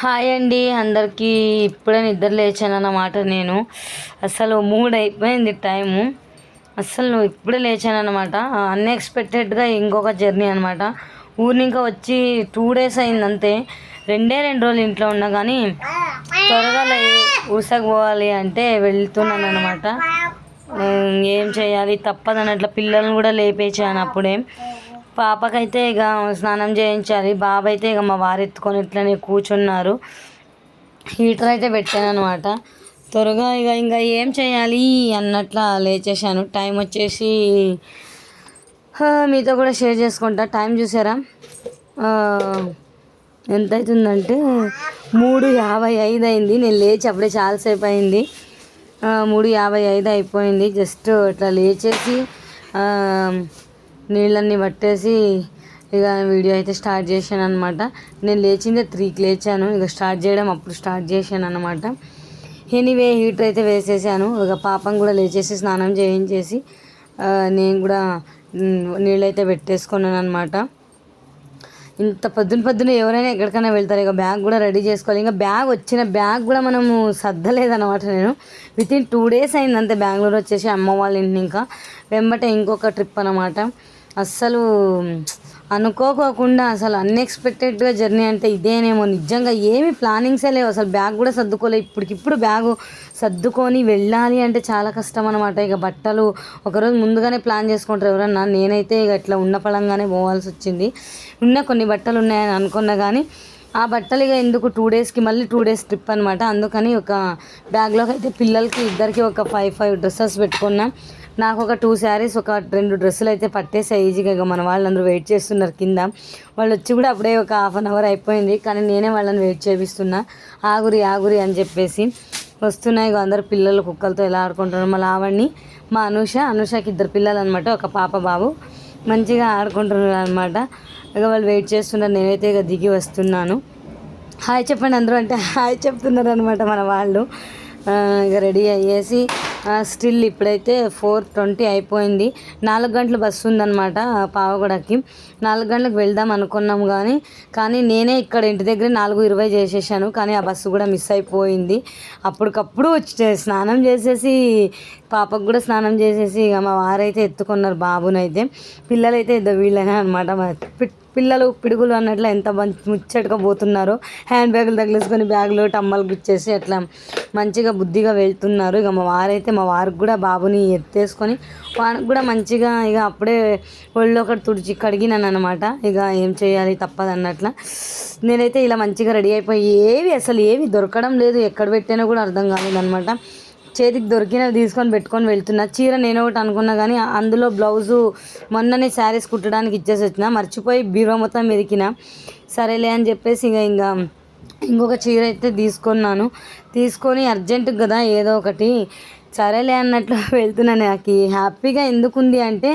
Hi అండి అందరికీ ఇప్పుడే నిద్ర లేచాను అన్నమాట నేను. అసలు మూడు అయిపోయింది టైము. అసలు నువ్వు ఇప్పుడే లేచాను అనమాట అన్ఎక్స్పెక్టెడ్గా ఇంకొక జర్నీ అనమాట ఊరిని ఇంకా వచ్చి టూ డేస్ అయింది అంతే. రెండే రెండు రోజులు ఇంట్లో ఉన్నా కానీ త్వరగా లే ఊసకు పోవాలి అంటే వెళ్తున్నాను అనమాట ఏం చేయాలి? తప్పదన్నట్ల పిల్లల్ని కూడా లేపేసాను అప్పుడే. పాపకైతే ఇక స్నానం చేయించాలి. బాబు అయితే ఇక మా వారు ఎత్తుకొని ఇట్లనే కూర్చున్నారు. హీటర్ అయితే పెట్టాను అనమాట త్వరగా ఇక ఇంకా ఏం చేయాలి అన్నట్ల లేచేసాను టైం వచ్చేసి మీతో కూడా షేర్ చేసుకుంటా. టైం చూసారా? ఎంత అవుతుందంటే మూడు యాభై ఐదు అయింది. నేను లేచి అప్పుడే చాలాసేపు అయింది. మూడు యాభై ఐదు అయిపోయింది. జస్ట్ ఇట్లా లేచేసి నీళ్ళన్నీ పట్టేసి ఇక వీడియో అయితే స్టార్ట్ చేశాను అనమాట నేను లేచిందే త్రీకి లేచాను. ఇక స్టార్ట్ చేయడం అప్పుడు స్టార్ట్ చేశాను అనమాట ఎనీవే హీటర్ అయితే వేసేసాను. ఇక పాపం కూడా లేచేసి స్నానం చేయించేసి నేను కూడా నీళ్ళైతే పెట్టేసుకున్నాను అనమాట ఇంత పొద్దున పొద్దున ఎవరైనా ఎక్కడికైనా వెళ్తారు. ఇక బ్యాగ్ కూడా రెడీ చేసుకోవాలి. ఇంకా బ్యాగ్ వచ్చిన బ్యాగ్ కూడా మనము సర్దలేదనమాట నేను. విత్ ఇన్ టూ డేస్ అయింది అంతే బెంగళూరు వచ్చేసి అమ్మ వాళ్ళ ఇంటిని ఇంకా. వెంబటే ఇంకొక ట్రిప్ అనమాట అస్సలు అనుకోకోకుండా అసలు అన్ఎక్స్పెక్టెడ్గా జర్నీ అంటే ఇదేనేమో. నిజంగా ఏమి ప్లానింగ్సే లేవు. అసలు బ్యాగ్ కూడా సర్దుకోలేదు ఇప్పటికిప్పుడు బ్యాగు సర్దుకొని వెళ్ళాలి అంటే చాలా కష్టం అనమాట ఇక బట్టలు ఒకరోజు ముందుగానే ప్లాన్ చేసుకుంటారు ఎవరన్నా. నేనైతే ఇక ఇట్లా ఉన్న పడంగానే పోవాల్సి వచ్చింది. ఉన్న కొన్ని బట్టలు ఉన్నాయని అనుకున్నా కానీ ఆ బట్టలు ఇక ఎందుకు టూ డేస్కి మళ్ళీ టూ డేస్ ట్రిప్ అనమాట అందుకని ఒక బ్యాగ్లోకి అయితే పిల్లలకి ఇద్దరికి ఒక ఫైవ్ ఫైవ్ డ్రెస్సెస్ పెట్టుకున్నాం. నాకు ఒక టూ శారీస్ ఒక రెండు డ్రెస్సులు అయితే పట్టేసాయి ఈజీగా ఇక మన వాళ్ళందరూ వెయిట్ చేస్తున్నారు కింద. వాళ్ళు వచ్చి కూడా అప్పుడే ఒక హాఫ్ అన్ అవర్ అయిపోయింది కానీ నేనే వాళ్ళని వెయిట్ చేపిస్తున్నా. ఆగురి ఆగురి అని చెప్పేసి. వస్తున్నాయి ఇక అందరు పిల్లలు కుక్కలతో ఎలా ఆడుకుంటున్నారు. మళ్ళీ లావణ్ణి మా అనుష అనుషకి ఇద్దరు పిల్లలు అనమాట ఒక పాప బాబు. మంచిగా ఆడుకుంటున్నారు అనమాట ఇక వాళ్ళు వెయిట్ చేస్తున్నారు నేనైతే ఇక దిగి వస్తున్నాను. హాయ్ చెప్పండి అందరూ అంటే హాయ్ చెప్తున్నారు అనమాట మన వాళ్ళు. ఇక రెడీ అయ్యేసి స్టిల్ ఇప్పుడైతే ఫోర్ ట్వంటీ అయిపోయింది. నాలుగు గంటల బస్సు ఉందన్నమాట పావగడకి. నాలుగు గంటలకు వెళ్దాం అనుకున్నాం కానీ కానీ నేనే ఇక్కడ ఇంటి దగ్గర నాలుగు ఇరవై చేసేసాను. కానీ ఆ బస్సు కూడా మిస్ అయిపోయింది. అప్పటికప్పుడు వచ్చి స్నానం చేసేసి పాపకు కూడా స్నానం చేసేసి ఇక మా వారైతే ఎత్తుకున్నారు బాబునైతే. పిల్లలైతే ఇద్దరు వీళ్ళనే అనమాట పిల్లలు పిడుగులు అన్నట్లు ఎంత మంచి ముచ్చటగా పోతున్నారో. హ్యాండ్ బ్యాగులు తగిలేసుకొని బ్యాగులు టమ్మలు గుచ్చేసి అట్లా మంచిగా బుద్ధిగా వెళ్తున్నారు. ఇక మా వారైతే మా వారికి కూడా బాబుని ఎత్తేసుకొని వారికి కూడా మంచిగా ఇక అప్పుడే ఒళ్ళు ఒకటి తుడిచి కడిగినాను అనమాట ఇక ఏం చేయాలి తప్పదు అన్నట్ల. నేనైతే ఇలా మంచిగా రెడీ అయిపోయి ఏవి అసలు ఏవి దొరకడం లేదు ఎక్కడ పెట్టినా కూడా అర్థం కాలేదనమాట చేతికి దొరికినవి తీసుకొని పెట్టుకొని వెళ్తున్నా. చీర నేను ఒకటి అనుకున్నా కానీ అందులో బ్లౌజు మొన్ననే శారీస్ కుట్టడానికి ఇచ్చేసి వచ్చిన మర్చిపోయి బీర మొత్తం మెదికిన సరేలే అని చెప్పేసి ఇంకా ఇంకా ఇంకొక చీర అయితే తీసుకున్నాను. తీసుకొని అర్జెంట్ కదా ఏదో ఒకటి సరేలే అన్నట్లు వెళ్తున్నాను నాకు. హ్యాపీగా ఎందుకుంది అంటే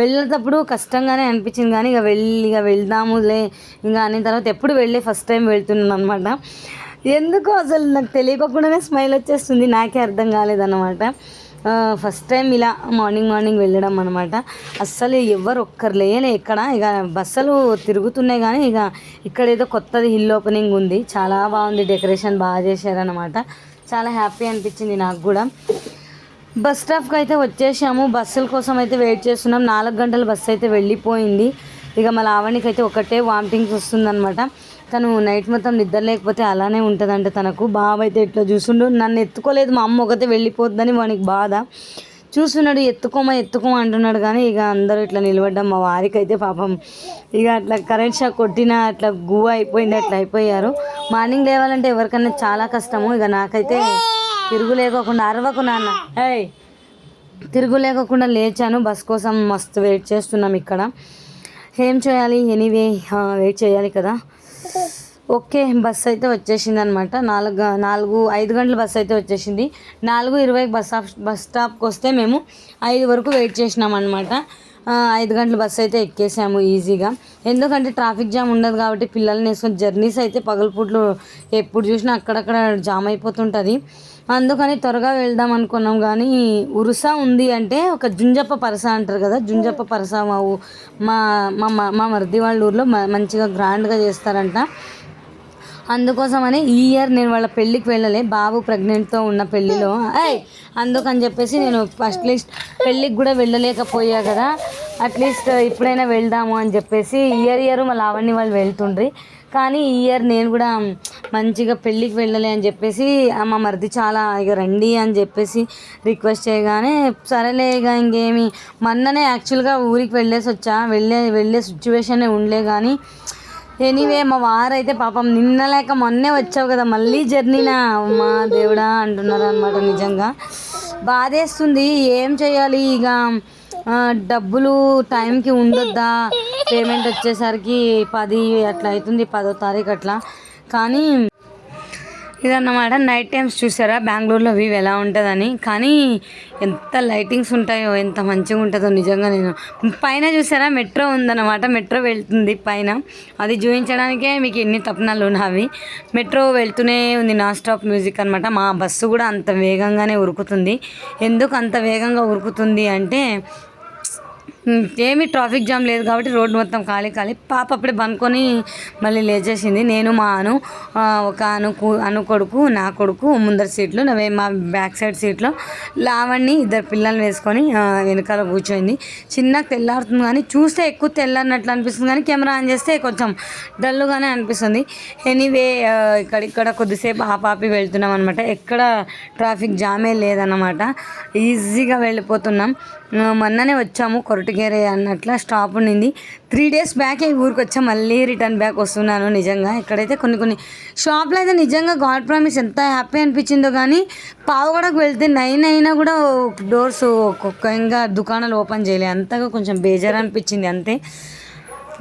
వెళ్ళేటప్పుడు కష్టంగానే అనిపించింది కానీ ఇక వెళ్ళి ఇక వెళ్దాములే. ఇంకా అనే తర్వాత ఎప్పుడు వెళ్ళే ఫస్ట్ టైం వెళ్తున్నాను అనమాట ఎందుకో అసలు నాకు తెలియకుండానే స్మైల్ వచ్చేస్తుంది. నాకే అర్థం కాలేదన్నమాట. ఫస్ట్ టైం ఇలా మార్నింగ్ మార్నింగ్ వెళ్ళడం అనమాట అస్సలు ఎవరు ఒక్కరు లేయలే ఇక్కడ ఇక బస్సులు తిరుగుతున్నాయి కానీ ఇక ఇక్కడ ఏదో కొత్తది హిల్ ఓపెనింగ్ ఉంది. చాలా బాగుంది. డెకరేషన్ బాగా చేశారనమాట చాలా హ్యాపీ అనిపించింది నాకు కూడా. బస్ స్టాప్కి అయితే వచ్చేసాము. బస్సుల కోసం అయితే వెయిట్ చేస్తున్నాం. నాలుగు గంటల బస్సు అయితే వెళ్ళిపోయింది. ఇక మా లావణ్యకి అయితే ఒకటే వామిటింగ్స్ వస్తుందన్నమాట. తను నైట్ మొత్తం నిద్ర లేకపోతే అలానే ఉంటుందంట తనకు. బాబు అయితే ఇట్లా చూస్తుండు నన్ను ఎత్తుకోలేదు మా అమ్మ ఒకతే వెళ్ళిపోద్దని వానికి బాధ. చూస్తున్నాడు ఎత్తుకోమా ఎత్తుకోమా అంటున్నాడు కానీ ఇక అందరూ ఇట్లా నిలబడ్డం మా వారికి అయితే పాపం. ఇక అట్లా కరెంట్ షాక్ కొట్టినా అట్లా గువ్వ అయిపోయింది అట్లా అయిపోయారు. మార్నింగ్ లేవాలంటే ఎవరికన్నా చాలా కష్టము. ఇక నాకైతే తిరుగు లేకోకుండా అరవకు నాన్న. ఏయ్ తిరుగు లేకోకుండా లేచాను. బస్ కోసం మస్తు వెయిట్ చేస్తున్నాం ఇక్కడ. ఏం చేయాలి? ఎనీవే వెయిట్ చేయాలి కదా. ఓకే బస్ అయితే వచ్చేసింది అనమాట నాలుగు నాలుగు ఐదు గంటల బస్ అయితే వచ్చేసింది. నాలుగు ఇరవైకి బస్ స్టాప్ బస్ స్టాప్కి వస్తే మేము ఐదు వరకు వెయిట్ చేసినాం అనమాట ఐదు గంటల బస్సు అయితే ఎక్కేసాము ఈజీగా. ఎందుకంటే ట్రాఫిక్ జామ్ ఉండదు కాబట్టి పిల్లల్ని వేసుకొని జర్నీస్ అయితే పగలపూట్లు ఎప్పుడు చూసినా అక్కడక్కడ జామ్ అయిపోతుంటుంది. అందుకని త్వరగా వెళ్దాం అనుకున్నాం కానీ ఉరుసా ఉంది అంటే ఒక జుంజప్ప పరస అంటారు కదా జుంజప్ప పరస మా మా మా మా- మా మరిది వాళ్ళ ఊర్లో మ- మంచిగా గ్రాండ్గా చేస్తారంట. అందుకోసమని ఈ ఇయర్ నేను వాళ్ళ పెళ్ళికి వెళ్ళలే బాబు ప్రెగ్నెంట్తో ఉన్న పెళ్ళిలో. అయ్ అందుకని చెప్పేసి నేను ఫస్ట్ లిస్ట్ పెళ్ళికి కూడా వెళ్ళలేకపోయా కదా. అట్లీస్ట్ ఇప్పుడైనా వెళ్దాము అని చెప్పేసి ఇయర్ ఇయర్ మా లావణ్య వాళ్ళు వెళ్తుండ్రి. కానీ ఈ ఇయర్ నేను కూడా మంచిగా పెళ్ళికి వెళ్ళలే అని చెప్పేసి మా మరిది చాలా ఇక రండి అని చెప్పేసి రిక్వెస్ట్ చేయగానే సరేలే ఇక ఇంకేమి. మొన్ననే యాక్చువల్గా ఊరికి వెళ్ళేసి వచ్చా. వెళ్ళే వెళ్ళే సిచ్యువేషన్ ఉండలే కానీ ఎనీవే మా వారైతే పాపం నిన్న లేక మొన్నే వచ్చావు కదా మళ్ళీ జర్నీనా మా దేవుడా అంటున్నారు అనమాట నిజంగా. బాధేస్తుంది. ఏం చేయాలి ఇక డబ్బులు టైంకి ఉండొద్దా? పేమెంట్ వచ్చేసరికి పది అట్లా అవుతుంది పదో తారీఖు అట్లా. కానీ ఇదన్నమాట నైట్ టైమ్స్ చూసారా? బెంగళూరులో వ్యూ ఎలా ఉంటుందని. కానీ ఎంత లైటింగ్స్ ఉంటాయో ఎంత మంచిగా ఉంటుందో నిజంగా నేను. పైన చూసారా? మెట్రో ఉందన్నమాట. మెట్రో వెళ్తుంది పైన. అది చూపించడానికే మీకు ఎన్ని తపనాలు నావి మెట్రో వెళ్తూనే ఉంది నాన్ స్టాప్ మ్యూజిక్ అనమాట మా బస్సు కూడా అంత వేగంగానే ఉరుకుతుంది. ఎందుకు అంత వేగంగా ఉరుకుతుంది అంటే ఏమీ ట్రాఫిక్ జామ్ లేదు కాబట్టి రోడ్డు మొత్తం ఖాళీ ఖాళీ. పాప అప్పుడే బంకొని మళ్ళీ లేచేసింది నేను మా అను ఒక అను అను కొడుకు నా కొడుకు ముందర సీట్లో నవే మా బ్యాక్ సైడ్ సీట్లో లావణ్ణి ఇద్దరు పిల్లల్ని వేసుకొని వెనకాల కూర్చోయింది. చిన్నగా తెల్లారుతుంది కానీ చూస్తే ఎక్కువ తెల్లన్నట్లు అనిపిస్తుంది కానీ కెమెరా ఆన్ చేస్తే కొంచెం డల్లుగానే అనిపిస్తుంది. ఎనీవే ఇక్కడ ఇక్కడ కొద్దిసేపు ఆ పాపి వెళ్తున్నాం అనమాట ఎక్కడ ట్రాఫిక్ జామే లేదన్నమాట. ఈజీగా వెళ్ళిపోతున్నాం. మొన్ననే వచ్చాము కొరటగేరే అన్నట్ల స్టాప్ ఉండింది. త్రీ డేస్ బ్యాక్ ఊరికి వచ్చా మళ్ళీ రిటర్న్ బ్యాక్ వస్తున్నాను నిజంగా. ఇక్కడైతే కొన్ని కొన్ని షాప్లో అయితే నిజంగా గాడ్ ప్రామిస్ ఎంత హ్యాపీ అనిపించిందో కానీ పావుగడకు వెళ్తే నైన్ అయినా కూడా డోర్స్ ఒక్కొక్క ఇంకా దుకాణాలు ఓపెన్ చేయలేదు అంతగా కొంచెం బేజార్ అనిపించింది అంతే.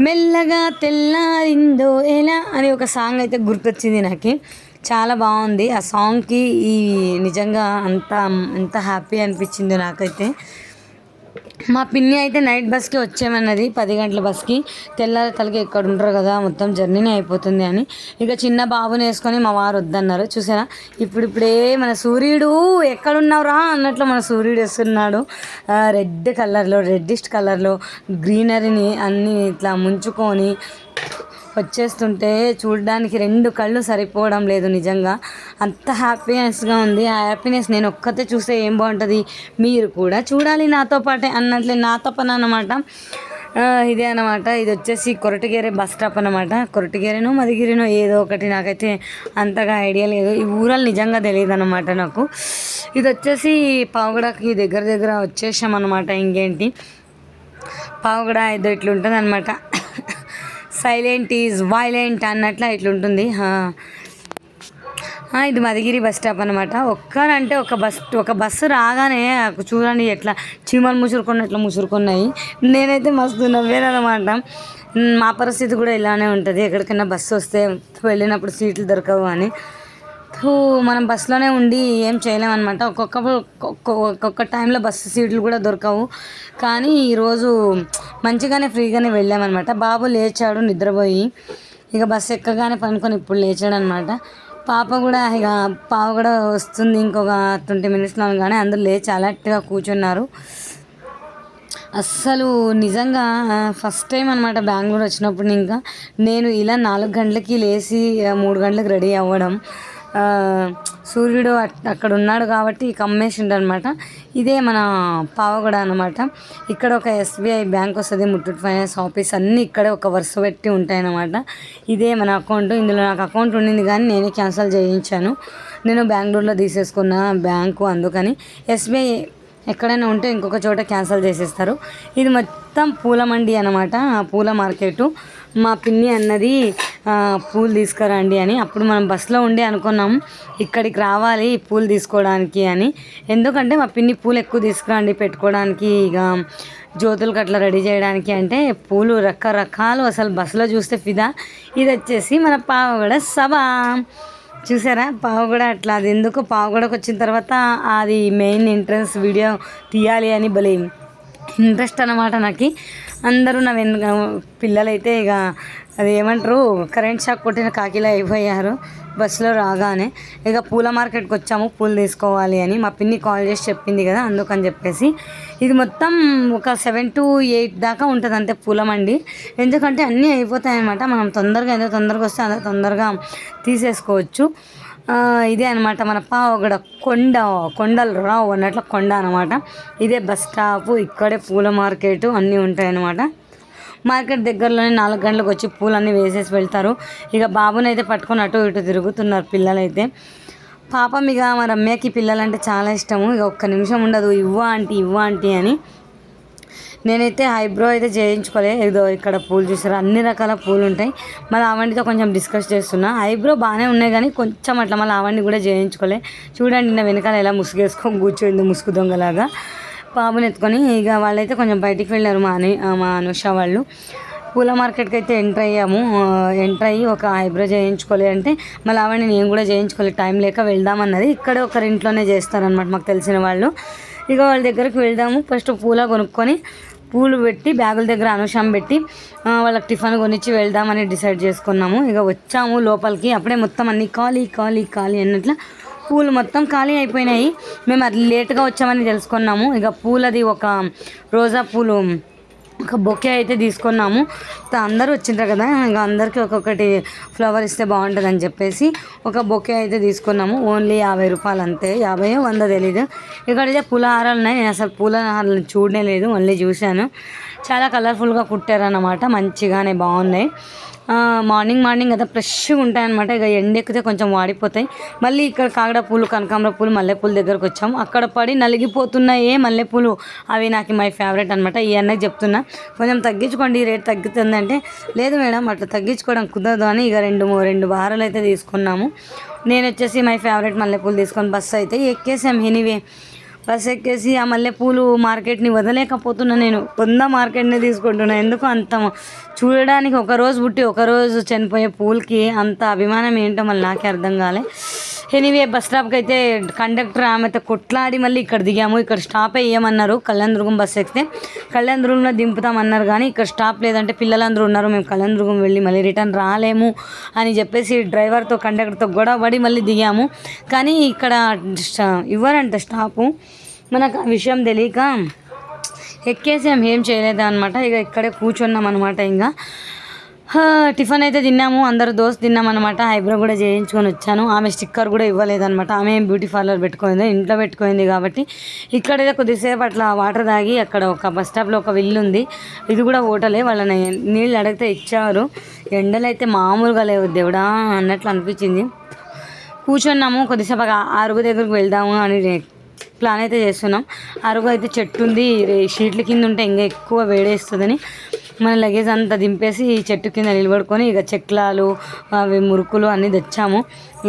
మెల్లగా తెల్లారిందో ఎలా అని ఒక సాంగ్ అయితే గుర్తొచ్చింది నాకు. చాలా బాగుంది. ఆ సాంగ్కి ఈ నిజంగా అంత ఎంత హ్యాపీ అనిపించిందో నాకైతే. మా పిన్ని అయితే నైట్ బస్కి వచ్చేమన్నది పది గంటల బస్కి. తెల్లారి తలకి ఎక్కడ ఉంటారు కదా మొత్తం జర్నీనే అయిపోతుంది అని. ఇక చిన్న బాబుని వేసుకొని మా వారు వద్దన్నారు. చూసారా? ఇప్పుడిప్పుడే మన సూర్యుడు ఎక్కడున్నావురా అన్నట్లు మన సూర్యుడు వస్తున్నాడు. రెడ్ కలర్లో రెడ్డిస్ట్ కలర్లో గ్రీనరీని అన్నీ ఇట్లా ముంచుకొని వచ్చేస్తుంటే చూడడానికి రెండు కళ్ళు సరిపోవడం లేదు నిజంగా. అంత హ్యాపీనెస్గా ఉంది. ఆ హ్యాపీనెస్ నేను ఒక్కతే చూస్తే ఏం బాగుంటుంది? మీరు కూడా చూడాలి నాతో పాటే అన్నట్లే. నాతో పని అనమాట ఇదే అనమాట ఇది వచ్చేసి కొరటిగేరే బస్ స్టాప్ అనమాట కొరటిగేరేనో మదిగిరినో ఏదో ఒకటి నాకైతే అంతగా ఐడియా లేదు. ఈ ఊరాలు నిజంగా తెలియదు అనమాట నాకు. ఇది వచ్చేసి పావుగడకి దగ్గర దగ్గర వచ్చేసాం అనమాట ఇంకేంటి? పావుగడ ఏదో ఇట్లుంటుంది అనమాట సైలెంట్ ఈజ్ వైలెంట్ అన్నట్లు ఇట్లుంటుంది ఇది మదిగిరి బస్ స్టాప్ అనమాట ఒక్కరంటే ఒక బస్ ఒక బస్సు రాగానే చూడండి ఎట్లా చీమలు ముసురుకున్నట్లు ముసురుకున్నాయి. నేనైతే మస్తు నవ్వేనమాట మా పరిస్థితి కూడా ఇలానే ఉంటుంది. ఎక్కడికైనా బస్సు వస్తే వెళ్ళినప్పుడు సీట్లు దొరకవు అని. థూ, మనం బస్సులోనే ఉండి ఏం చేయలేమన్నమాట. ఒక్కొక్క ఒక్కొక్క టైంలో బస్సు సీట్లు కూడా దొరకవు. కానీ ఈరోజు మంచిగానే ఫ్రీగానే వెళ్ళామన్నమాట. బాబు లేచాడు నిద్రపోయి. ఇక బస్సు ఎక్కగానే పనుకొని ఇప్పుడు లేచాడు అనమాట పాప కూడా ఇక పాప కూడా వస్తుంది ఇంకొక ట్వంటీ మినిట్స్లో కానీ అందరూ లేచి అలర్ట్గా కూర్చున్నారు. అస్సలు నిజంగా ఫస్ట్ టైం అనమాట బెంగళూరు వచ్చినప్పుడు ఇంకా. నేను ఇలా నాలుగు గంటలకి లేచి మూడు గంటలకు రెడీ అవ్వడం. సూర్యుడు అట్- అక్కడ ఉన్నాడు కాబట్టి కమ్మేసిండు అనమాట ఇదే మన పావగడ అనమాట ఇక్కడ ఒక ఎస్బీఐ బ్యాంక్ వస్తుంది ముట్టూట్ ఫైనాన్స్ ఆఫీస్ అన్నీ ఇక్కడే ఒక వరుస పెట్టి ఉంటాయన్నమాట. ఇదే మన అకౌంట్. ఇందులో నాకు అకౌంట్ ఉండింది కానీ నేనే క్యాన్సిల్ చేయించాను. నేను బెంగళూరులో తీసేసుకున్న బ్యాంకు అందుకని. ఎస్బీఐ ఎక్కడైనా ఉంటే ఇంకొక చోట క్యాన్సిల్ చేసేస్తారు. ఇది మొత్తం పూల మండి అనమాట పూల మార్కెట్. మా పిన్ని అన్నది పూలు తీసుకురండి అని. అప్పుడు మనం బస్సులో ఉండి అనుకున్నాం ఇక్కడికి రావాలి పూలు తీసుకోవడానికి అని. ఎందుకంటే మా పిన్ని పూలు ఎక్కువ తీసుకురండి పెట్టుకోవడానికి ఇక జ్యోతులకు అట్లా రెడీ చేయడానికి అంటే పూలు రకరకాలు అసలు బస్సులో చూస్తే ఫిదా. ఇది వచ్చేసి మన పావగడ సభ. చూసారా? పావుగడ అట్లా అది ఎందుకు? పావుగడకు వచ్చిన తర్వాత అది మెయిన్ ఎంట్రన్స్ వీడియో తీయాలి అని భలే ఇంట్రెస్ట్ అన్నమాట నాకు. అందరూ నా వెనుక పిల్లలైతే ఇక అది ఏమంటారు కరెంట్ షాక్ కొట్టిన కాకిలా అయిపోయారు. బస్సులో రాగానే ఇక పూల మార్కెట్కి వచ్చాము పూలు తీసుకోవాలి అని మా పిన్ని కాల్ చేసి చెప్పింది కదా అందుకని చెప్పేసి. ఇది మొత్తం ఒక సెవెన్ టు ఎయిట్ దాకా ఉంటుంది అంతే పూల మండి. ఎందుకంటే అన్నీ అయిపోతాయనమాట మనం తొందరగా ఎంత తొందరగా వస్తే అంత తొందరగా తీసేసుకోవచ్చు. ఇదే అనమాట మన పావగడ కొండ కొండలు రావు అన్నట్ల కొండ అనమాట ఇదే బస్ స్టాప్ ఇక్కడే పూల మార్కెట్ అన్నీ ఉంటాయన్నమాట. మార్కెట్ దగ్గరలోనే నాలుగు గంటలకు వచ్చి పూలన్నీ వేసేసి వెళ్తారు. ఇక బాబునైతే పట్టుకొని అటు ఇటు తిరుగుతున్నారు పిల్లలైతే. పాపం ఇక మా రమ్యకి పిల్లలంటే చాలా ఇష్టము. ఇక ఒక్క నిమిషం ఉండదు. ఇవ్వ ఆంటీ ఇవ్వ ఆంటీ అని నేనైతే ఐబ్రో అయితే చేయించుకోలే. ఏదో ఇక్కడ పూలు చూసారు? అన్ని రకాల పూలు ఉంటాయి. మళ్ళీ ఆవండితో కొంచెం డిస్కస్ చేస్తున్నా. ఐబ్రో బాగానే ఉన్నాయి కానీ కొంచెం అట్లా మళ్ళీ ఆవండి కూడా చేయించుకోలే. చూడండి నా వెనకాల ఎలా ముసుగేసుకొని కూర్చోయింది ముసుగు దొంగలాగా. పాపను ఎత్తుకొని ఇక వాళ్ళైతే కొంచెం బయటికి వెళ్ళారు మా అని మా అనుష వాళ్ళు. పూల మార్కెట్కి అయితే ఎంటర్ అయ్యాము. ఎంటర్ అయ్యి ఒక ఐబ్రో చేయించుకోలే అంటే మళ్ళీ ఆవిడ నేను కూడా చేయించుకోలేదు టైం లేక వెళ్దామన్నది ఇక్కడే ఒకరి ఇంట్లోనే చేస్తారనమాట మాకు తెలిసిన వాళ్ళు. ఇక వాళ్ళ దగ్గరికి వెళ్దాము. ఫస్ట్ పూల కొనుక్కొని పూలు పెట్టి బ్యాగుల దగ్గర అనుషం పెట్టి వాళ్ళకి టిఫిన్ కొనిచ్చి వెళ్దామని డిసైడ్ చేసుకున్నాము. ఇక వచ్చాము లోపలికి. అప్పుడే మొత్తం అన్ని ఖాళీ ఖాళీ ఖాళీ అన్నట్లు పూలు మొత్తం ఖాళీ అయిపోయినాయి. మేము అది లేట్గా వచ్చామని తెలుసుకున్నాము. ఇక పూలది ఒక రోజా పూలు ఒక బొకే అయితే తీసుకున్నాము. అందరూ వచ్చింటారు కదా ఇంకా అందరికీ ఒక్కొక్కటి ఫ్లవర్ ఇస్తే బాగుంటుంది అని చెప్పేసి ఒక బొకే అయితే తీసుకున్నాము. ఓన్లీ యాభై రూపాయలు అంతే. యాభై వంద తెలీదు. ఇక్కడైతే పూల హారాలు ఉన్నాయి. నేను అసలు పూలహారాలను చూడనే లేదు. ఓన్లీ చూశాను. చాలా కలర్ఫుల్గా కుట్టారనమాట మంచిగానే బాగున్నాయి. మార్నింగ్ మార్నింగ్ అయితే ఫ్రెష్గా ఉంటాయన్నమాట. ఇక ఎండెక్కితే కొంచెం వాడిపోతాయి. మళ్ళీ ఇక్కడ కాగడ పూలు కనకాంబర పూలు మల్లెపూల దగ్గరకు వచ్చాము. అక్కడ పడి నలిగిపోతున్నాయే మల్లెపూలు. అవి నాకు మై ఫేవరెట్ అనమాట ఈ అన్నకి చెప్తున్నా. కొంచెం తగ్గించుకోండి ఈ రేట్ తగ్గుతుందంటే. లేదు మేడం అట్లా తగ్గించుకోవడం కుదరదు అని ఇక రెండు రెండు వారాలు అయితే తీసుకున్నాము. నేను వచ్చేసి మై ఫేవరెట్ మల్లెపూలు తీసుకొని బస్సు అయితే ఎక్కేసాం. ఎనీవే బస్ ఎక్కేసి ఆ మల్లెపూలు మార్కెట్ని వదలేకపోతున్నా నేను. వంద మార్కెట్ని తీసుకుంటున్నా. ఎందుకు అంత చూడడానికి ఒక రోజు పుట్టి ఒకరోజు చనిపోయే పూలకి అంత అభిమానం ఏంటో మళ్ళీ నాకే అర్థం కాలే. ఎనీవే బస్ స్టాప్కి అయితే కండక్టర్ ఆమెతో కొట్లాడి మళ్ళీ ఇక్కడ దిగాము. ఇక్కడ స్టాప్ వేయమన్నారు కళ్యాణదుర్గం బస్ ఎక్కితే కళ్యాణదుర్గంలో దింపుతామన్నారు కానీ ఇక్కడ స్టాప్ లేదంటే పిల్లలందరూ ఉన్నారు. మేము కళ్యాణదుర్గం వెళ్ళి మళ్ళీ రిటర్న్ రాలేము అని చెప్పేసి డ్రైవర్తో కండక్టర్తో గొడవ పడి మళ్ళీ దిగాము. కానీ ఇక్కడ స్టా- ఇవ్వరంట స్టాపు మనకు ఆ విషయం తెలియక ఎక్కేసాం ఏం చేయలేదు అనమాట ఇక ఇక్కడే కూర్చున్నాం అనమాట ఇంకా. టిఫిన్ అయితే తిన్నాము అందరు దోశ తిన్నాం అనమాట ఐబ్రో కూడా చేయించుకొని వచ్చాను. ఆమె స్టిక్కర్ కూడా ఇవ్వలేదన్నమాట. ఆమె ఏం బ్యూటీ పార్లర్ పెట్టుకుంది ఇంట్లో పెట్టుకుంది కాబట్టి. ఇక్కడైతే కొద్దిసేపు అట్లా వాటర్ తాగి అక్కడ ఒక బస్ స్టాప్లో ఒక విల్లు ఉంది. ఇది కూడా హోటలే వాళ్ళని నీళ్ళు అడిగితే ఇచ్చారు. ఎండలు అయితే మామూలుగా లేవు దేవుడా అన్నట్లు అనిపించింది. కూర్చున్నాము కొద్దిసేపు అరుగు దగ్గరికి వెళ్దాము అని ప్లాన్ అయితే చేస్తున్నాం. అరుగు అయితే చెట్టు ఉంది. షీట్ల కింద ఉంటే ఇంకా ఎక్కువ వేడేస్తుందని మన లగేజ్ అంతా దింపేసి ఈ చెట్టు కింద నిలబడుకొని ఇక చెక్లాలు అవి మురుకులు అన్నీ తెచ్చాము.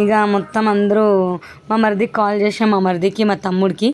ఇక మొత్తం అందరూ మా మరిదికి కాల్ చేసాం మా మరిదికి మా తమ్ముడికి.